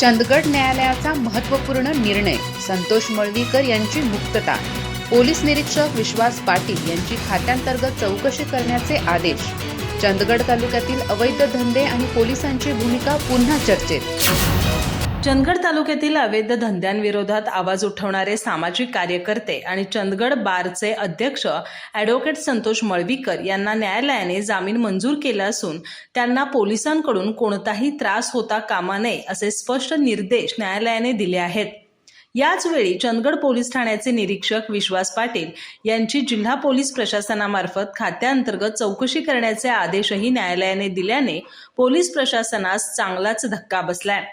चंदगड न्यायालयाचा महत्त्वपूर्ण निर्णय संतोष मळवीकर यांची मुक्तता. पोलीस निरीक्षक विश्वास पाटील यांची खात्यांतर्गत चौकशी करण्याचे आदेश. चंदगड तालुक्यातील अवैध धंदे आणि पोलिसांची भूमिका पुन्हा चर्चेत. चंदगड तालुक्यातील अवैध धंद्यांविरोधात आवाज उठवणारे सामाजिक कार्यकर्ते आणि चंदगड बारचे अध्यक्ष ॲडव्होकेट संतोष मळवीकर यांना न्यायालयाने जामीन मंजूर केला असून त्यांना पोलिसांकडून कोणताही त्रास होता कामा नये असे स्पष्ट निर्देश न्यायालयाने दिले आहेत. याचवेळी चंदगड पोलीस ठाण्याचे निरीक्षक विश्वास पाटील यांची जिल्हा पोलीस प्रशासनामार्फत खात्याअंतर्गत चौकशी करण्याचे आदेशही न्यायालयाने दिल्याने पोलीस प्रशासनास चांगलाच धक्का बसलाय.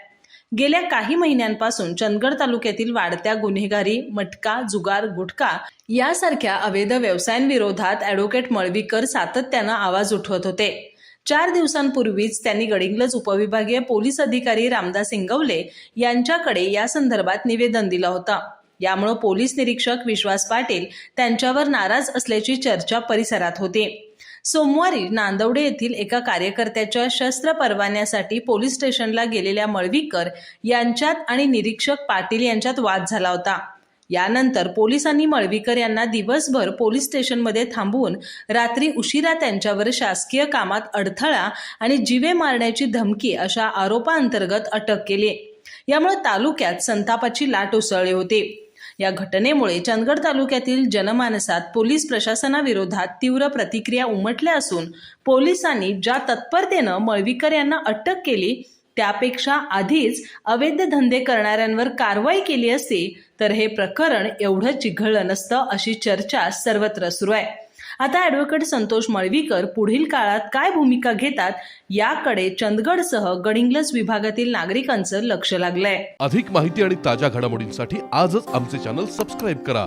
गेल्या काही महिन्यांपासून चंदगड तालुक्यातील वाढत्या गुन्हेगारी मटका जुगार गुटखा यासारख्या अवैध व्यवसायांविरोधात ॲडव्होकेट मळवीकर सातत्यानं आवाज उठवत होते. चार दिवसांपूर्वीच त्यांनी गडिंग्लज उपविभागीय पोलीस अधिकारी रामदास इंगवले यांच्याकडे या संदर्भात निवेदन दिलं होतं. यामुळे पोलीस निरीक्षक विश्वास पाटील त्यांच्यावर नाराज असल्याची चर्चा परिसरात होती. सोमवारी नांदवडे येथील एका कार्यकर्त्याच्या शस्त्र परवान्यासाठी पोलीस स्टेशनला गेलेल्या मळवीकर यांच्यात आणि निरीक्षक पाटील यांच्यात वाद झाला होता. यानंतर पोलिसांनी मळवीकर यांना दिवसभर पोलीस स्टेशनमध्ये थांबवून रात्री उशिरा त्यांच्यावर शासकीय कामात अडथळा आणि जीवे मारण्याची धमकी अशा आरोपांतर्गत अटक केली. यामुळे तालुक्यात संतापाची लाट उसळली होती. या घटनेमुळे चंदगड तालुक्यातील जनमानसात पोलीस प्रशासनाविरोधात तीव्र प्रतिक्रिया उमटल्या असून पोलिसांनी ज्या तत्परतेनं मळवीकर यांना अटक केली त्यापेक्षा आधीच अवैध धंदे करणाऱ्यांवर कारवाई केली असती तर हे प्रकरण एवढं चिघळलं नसतं अशी चर्चा सर्वत्र सुरू आहे. आता ॲडव्होकेट संतोष मळवीकर पुढील काळात काय भूमिका घेतात याकडे चंदगडसह गडिंग्लज विभागातील नागरिकांचं लक्ष लागलंय. अधिक माहिती आणि ताज्या घडामोडींसाठी आजच आमचे चॅनल सबस्क्राईब करा.